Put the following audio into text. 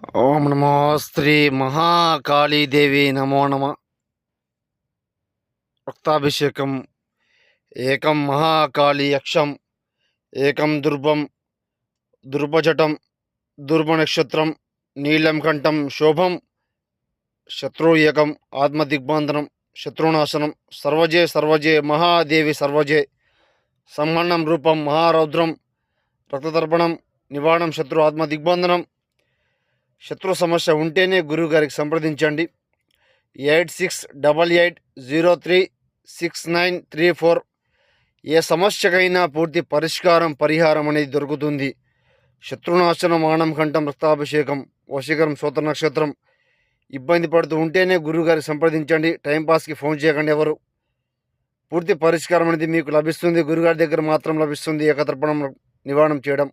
ఓం నమో శ్రీ మహాకాళీదేవి నమో నమ. రక్తాభిషేకం ఏకం మహాకాళీ యక్షం ఏకం దుర్భం దుర్భజటం దుర్భనక్షత్రం నీలం కంఠం శోభం శత్రు ఏకం ఆత్మదిగ్బంధనం శత్రునాశనం సర్వజే సర్వజే మహాదేవి సర్వజే సంహన్నం రూపం మహారౌద్రం రక్తతర్పణం నివారణం శత్రు ఆత్మ దిగ్బంధనం శత్రు సమస్య ఉంటేనే గురువు గారికి సంప్రదించండి. Eight six double eight zero three six nine three four. ఏ సమస్యకైనా పూర్తి పరిష్కారం పరిహారం అనేది దొరుకుతుంది. శత్రునాశనం ఆనం కంఠం రక్తాభిషేకం వశీకరం సోత నక్షత్రం ఇబ్బంది పడుతూ ఉంటేనే గురువు గారికి సంప్రదించండి టైంపాస్కి ఫోన్ చేయకండి ఎవరు. పూర్తి పరిష్కారం అనేది మీకు లభిస్తుంది. గురుగారి దగ్గర మాత్రం లభిస్తుంది. ఏకతర్పణం నివారణం చేయడం.